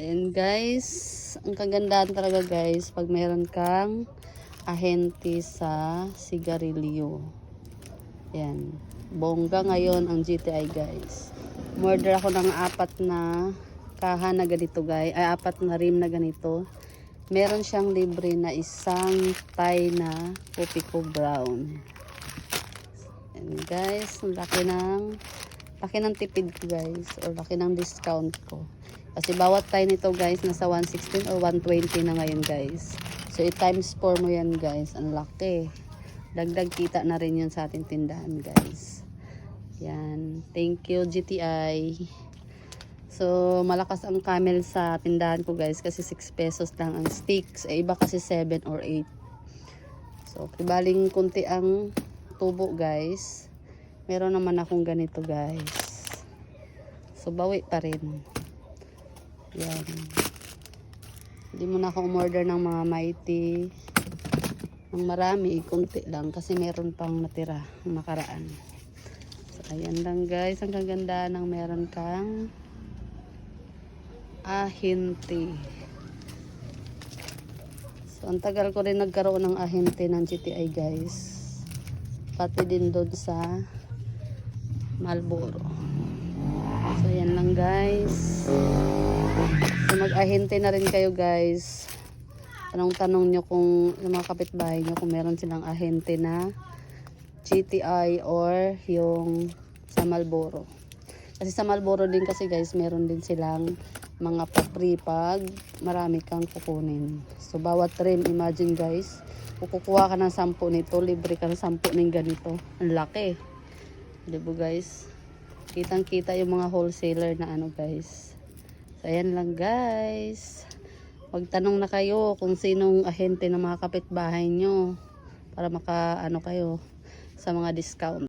Ayan guys, ang kagandahan talaga guys pag meron kang ahente sa sigarilyo. Yan. Bongga ngayon ang GTI guys. Murder ako ng apat na kaha na ganito guys. Ay, apat na rim na ganito. Meron siyang libre na isang tie na Copico Brown. Yan guys, ang laki ng laki ng tipid ko guys or laki ng discount ko. Kasi bawat tie nito guys nasa 116 or 120 na ngayon guys. So i-times 4 mo yan guys. Ang laki. Dagdag kita na rin yun sa ating tindahan guys. Yan. Thank you GTI. So malakas ang camel sa tindahan ko guys kasi 6 pesos lang ang sticks. Eh iba kasi 7 or 8. So kibaling kunti ang tubo guys. Meron naman akong ganito guys. So bawi pa rin. Yan. Hindi mo na ako umorder ng mga mighty. Ang marami, kunti lang kasi meron pang natira ng nakaraan. So ayan lang guys, ang kaganda ng meron kang ahente. So ang tagal ko rin nagkaroon ng ahente ng GTI guys. Pati din doon sa Malboro. So yan lang guys. So mag-ahente na rin kayo guys. Tanong-tanong nyo kung yung mga kapitbahay nyo kung meron silang ahente na GTI or yung sa Malboro. Kasi sa Malboro din kasi guys, meron din silang mga papri pag marami kang kukunin. So bawat trim, imagine guys, kung kukuha ka ng 10 nito, libre ka ng 10 ng ganito. Ang laki. Diba guys? Kitang kita yung mga wholesaler na ano guys. So ayan lang guys. Magtanong na kayo kung sinong ahente ng mga kapitbahay nyo para maka ano kayo sa mga discount.